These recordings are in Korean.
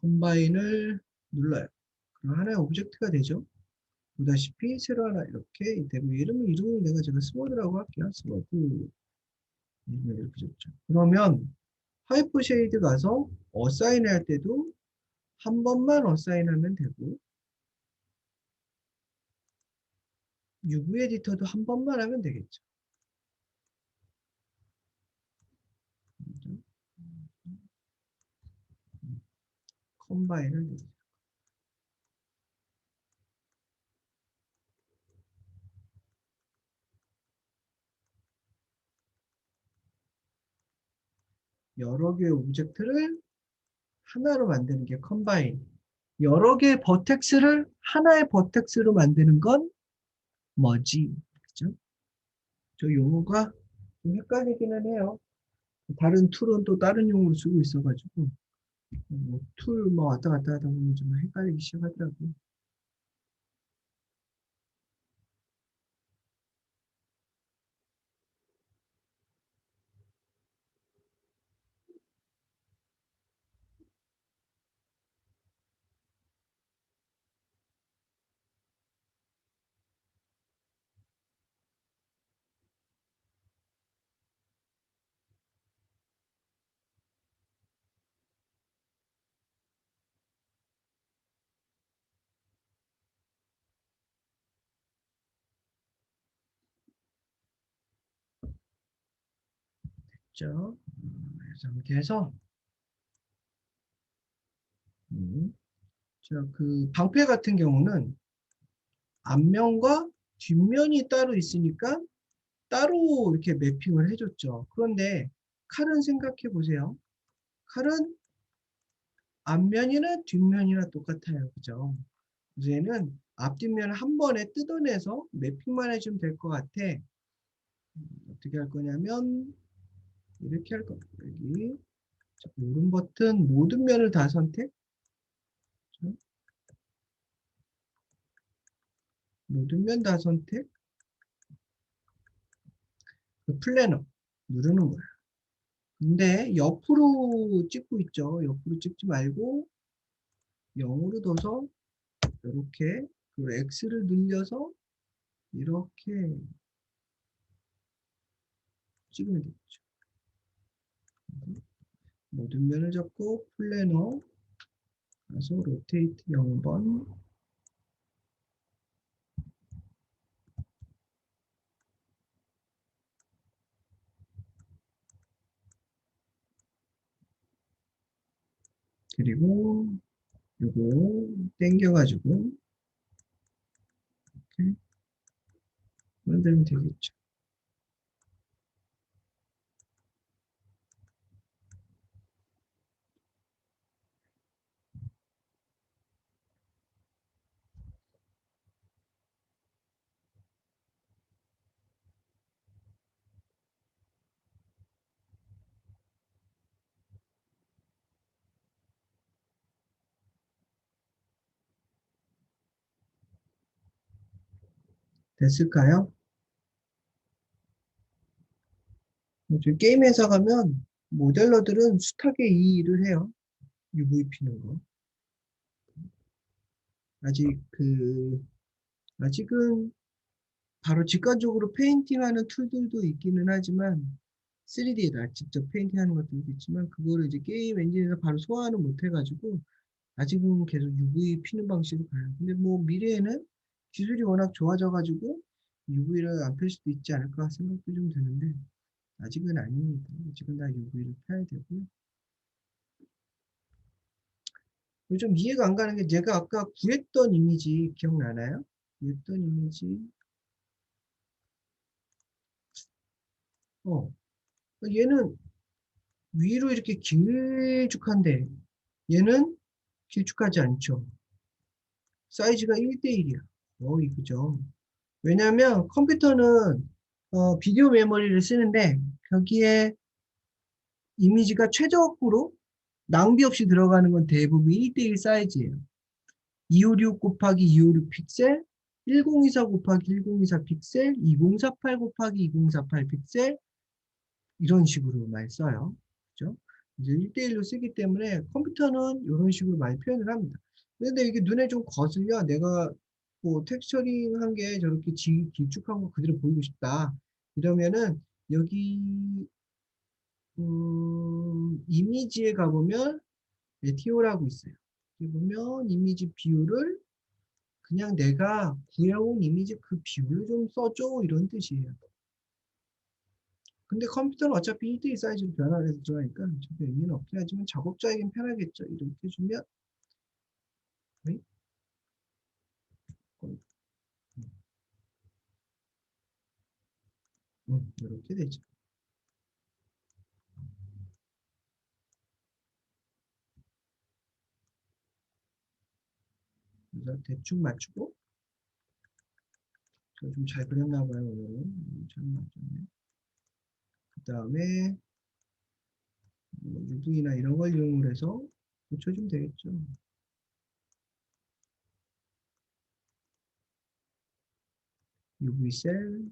컴바인을 눌러요. 그럼 하나의 오브젝트가 되죠. 보다시피 세로 하나 이렇게 되고 이름은 이름을 내가 제가 스모드라고 할게요. 스모드 이름을 이렇게 줬죠. 그러면 하이퍼 쉐이드 가서 어사인 할 때도 한 번만 어사인 하면 되고 UV 에디터도 한 번만 하면 되겠죠. 컴바인을 누르세요. 여러 개의 오브젝트를 하나로 만드는 게 컴바인. 여러 개의 버텍스를 하나의 버텍스로 만드는 건 뭐지? 그죠? 저 용어가 좀 헷갈리기는 해요. 다른 툴은 또 다른 용어로 쓰고 있어가지고 뭐 툴 뭐 왔다 갔다 하다 보면 좀 헷갈리기 시작하더라고요. 음, 그래서 이렇게 해서 음, 저그 방패 같은 경우는 앞면과 뒷면이 따로 있으니까 따로 이렇게 매핑을 해줬죠. 그런데 칼은 생각해 보세요. 칼은 앞면이나 뒷면이나 똑같아요. 그죠? 얘는 앞뒷면을 한 번에 뜯어내서 매핑만 해주면 될 것 같아. 음, 어떻게 할 거냐면 이렇게 할 겁니다. 여기 자, 오른 버튼 모든 면을 다 선택. 자, 모든 면 다 선택. 그 플래너 누르는 거야. 근데 옆으로 찍고 있죠. 옆으로 찍지 말고 0으로 둬서 이렇게 그리고 X를 늘려서 이렇게 찍으면 되겠죠. 모든 면을 잡고 플래너 가서 로테이트 0번 그리고 요거 당겨가지고 이렇게 만들면 되겠죠. 됐을까요? 게임 회사 가면 모델러들은 숱하게 이 일을 해요. UV 피는 거. 아직 그 아직은 바로 직관적으로 페인팅하는 툴들도 있기는 하지만 3D에다 직접 페인팅하는 것들도 있지만 그거를 이제 게임 엔진에서 바로 소화는 못해가지고 아직은 계속 UV 피는 방식으로 가요. 근데 뭐 미래에는 기술이 워낙 좋아져가지고 UV를 안 펼 수도 있지 않을까 생각도 좀 드는데 아직은 아닙니다. 아직은 다 UV를 펴야 되고요. 좀 이해가 안 가는 게 제가 아까 구했던 이미지 기억나나요? 구했던 이미지 어 얘는 위로 이렇게 길쭉한데 얘는 길쭉하지 않죠. 사이즈가 1대1이야. 어이 그죠. 왜냐하면 컴퓨터는 어, 비디오 메모리를 쓰는데 거기에 이미지가 최적으로 낭비 없이 들어가는 건 대부분 1대1 사이즈예요. 256 곱하기 256 픽셀, 1024 곱하기 1024 픽셀, 2048 곱하기 2048 픽셀 이런 식으로만 써요. 그죠? 이제 1대1로 쓰기 때문에 컴퓨터는 이런 식으로 많이 표현을 합니다. 근데 이게 눈에 좀 거슬려 내가 뭐 텍스처링 한 게 저렇게 지, 길쭉한 거 그대로 보이고 싶다. 이러면은 여기 음, 이미지에 가보면 메티오라고 있어요. 여기 보면 이미지 비율을 그냥 내가 구해온 이미지 그 비율을 좀 써줘 이런 뜻이에요. 근데 컴퓨터는 어차피 1대1 사이즈로 변화를 해서 저게 의미는 없긴 하지만 작업자에겐 편하겠죠. 이렇게 해주면 네? 음, 이렇게 되죠. 그래서 대충 맞추고 좀잘 그렸나 봐요 오늘은 음, 잘 맞췄네. 그 다음에 뭐 UV나 이런 걸 이용을 해서 고쳐주면 되겠죠. UV 셀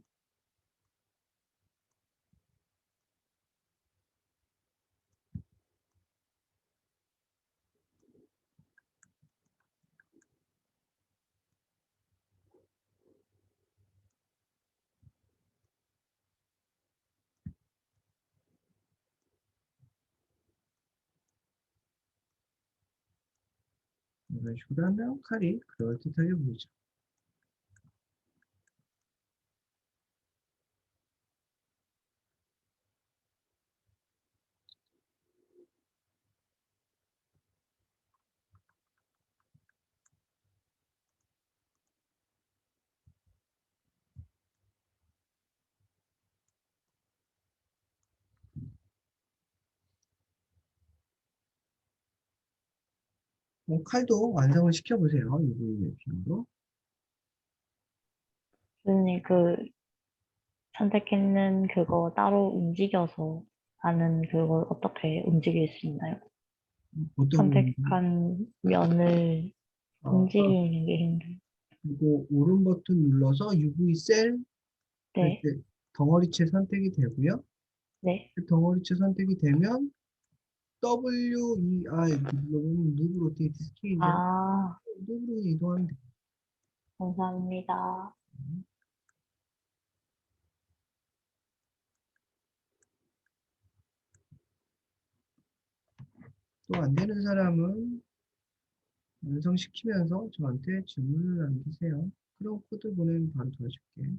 이런 식으로 하면 칼이 그럴듯하게 보이죠. 칼도 완성을 시켜보세요. UV 매핑으로. 선생님 그 선택했는 그거 따로 움직여서 하는 그걸 어떻게 움직일 수 있나요? 선택한 면을 어, 움직이는 게 힘들어요. 그리고 오른 버튼 눌러서 UV 셀 네, 덩어리체 선택이 되고요. 네. 그 덩어리체 선택이 되면 W, E, I 이렇게 눌러보면 누브 로테이트 스케일이죠. 아, 누브로 이동하면 돼요. 감사합니다. 또안 되는 사람은 완성시키면서 저한테 질문을 남기세요. 그럼 코드 보내면 바로 도와줄게.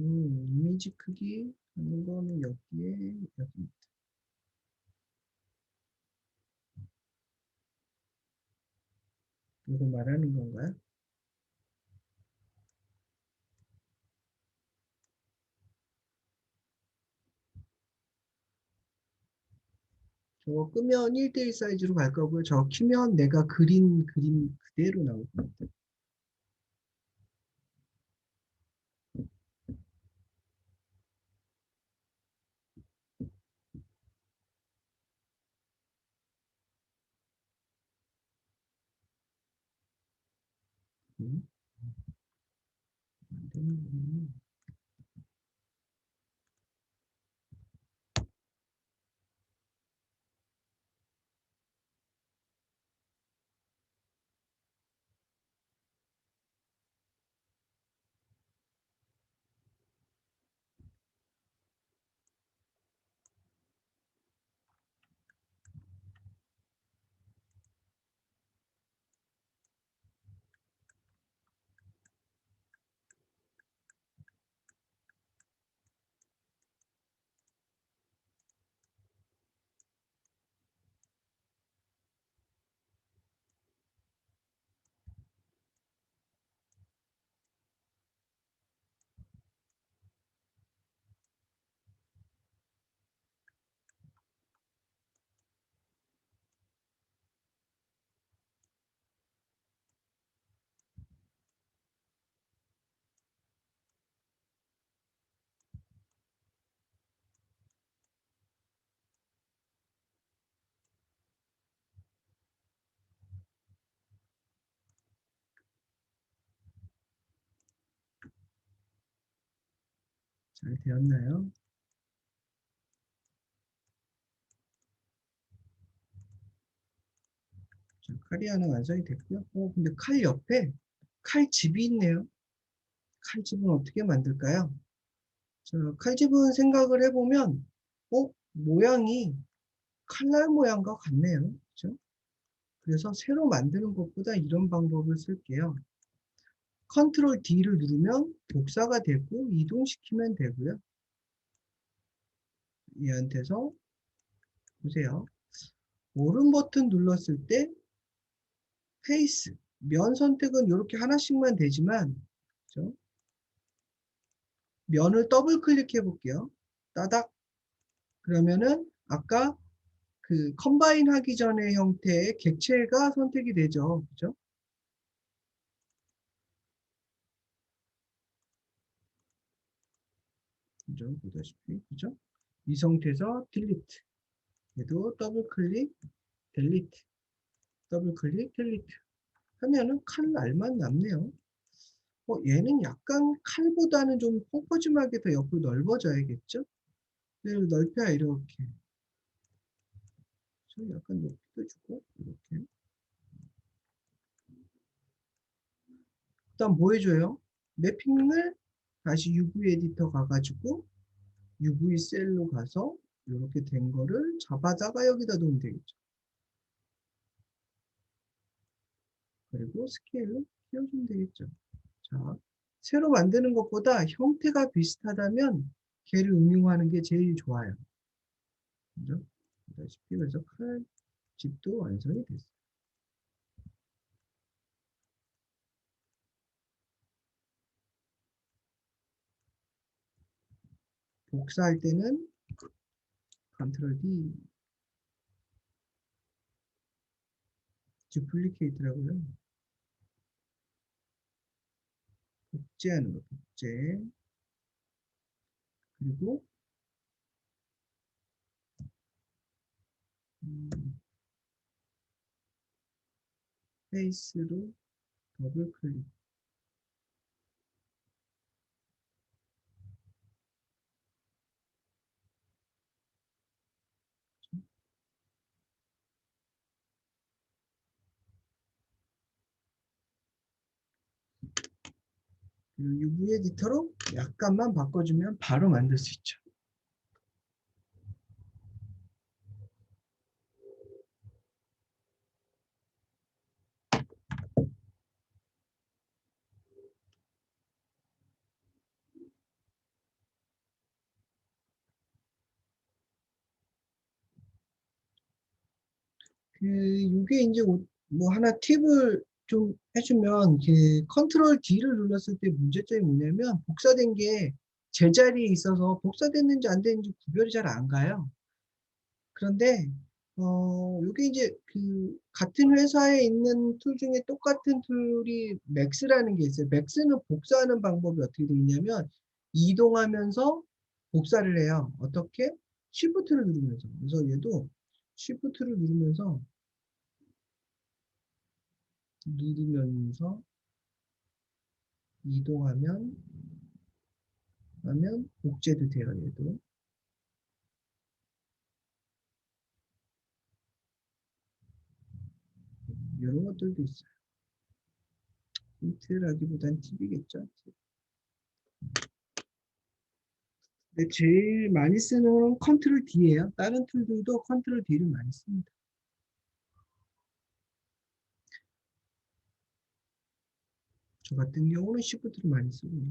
음, 이미지 크기 하는 거는 여기에 여기입니다. 이거 말하는 건가요? 저거 끄면 1대1 사이즈로 갈 거고요. 저거 키면 내가 그린 그림 그대로 나올 겁니다. 안 잘 되었나요? 자, 칼이 하나 완성이 됐고요. 어, 근데 칼 옆에 칼집이 있네요. 칼집은 어떻게 만들까요? 자, 칼집은 생각을 해보면, 어, 모양이 칼날 모양과 같네요. 그죠? 그래서 새로 만드는 것보다 이런 방법을 쓸게요. 컨트롤 D를 누르면 복사가 되고 이동시키면 되고요. 얘한테서 보세요. 오른 버튼 눌렀을 때 페이스, 면 선택은 이렇게 하나씩만 되지만 그죠? 면을 더블 클릭해 볼게요. 따닥 그러면은 아까 그 컴바인 하기 전의 형태의 객체가 선택이 되죠. 그죠? 그죠? 보다시피 그죠? 이 상태에서 딜리트 얘도 더블 클릭 딜리트 더블 클릭 딜리트 하면은 칼 날만 남네요. 어, 얘는 약간 칼보다는 좀 펑퍼짐하게 더 옆으로 넓어져야겠죠? 얘를 넓혀야 이렇게 저 약간 높이도 주고 이렇게 그다음 뭐 해줘요? 매핑을 다시 UV 에디터 가가지고 UV 셀로 가서 이렇게 된 거를 잡아다가 여기다 놓으면 되겠죠. 그리고 스케일로 키워주면 되겠죠. 자, 새로 만드는 것보다 형태가 비슷하다면 걔를 응용하는 게 제일 좋아요. 그죠? 보다시피 그래서 칼 집도 완성이 됐어요. 복사할 때는 컨트롤 D duplicate라고요. 복제하는 거, 복제. 그리고 음, 페이스로 더블 클릭. UV 에디터로 약간만 바꿔주면 바로 만들 수 있죠. 그 이게 이제 오- 뭐 하나 팁을 좀 해주면 그 컨트롤 D를 눌렀을 때 문제점이 뭐냐면 복사된 게 제자리에 있어서 복사됐는지 안 됐는지 구별이 잘 안 가요. 그런데 어 이게 이제 그 같은 회사에 있는 툴 중에 똑같은 툴이 맥스라는 게 있어요. 맥스는 복사하는 방법이 어떻게 되어 있냐면 이동하면서 복사를 해요. 어떻게? 쉬프트를 누르면서. 그래서 얘도 쉬프트를 누르면서 누르면서 이동하면 하면 복제도 돼요 얘도. 이런 것들도 있어요. 힌트라기보단 팁이겠죠? 팁. 근데 제일 많이 쓰는 건 컨트롤 D예요. 다른 툴들도 컨트롤 D를 많이 씁니다 저 같은 경우는 시프트를 많이 쓰고요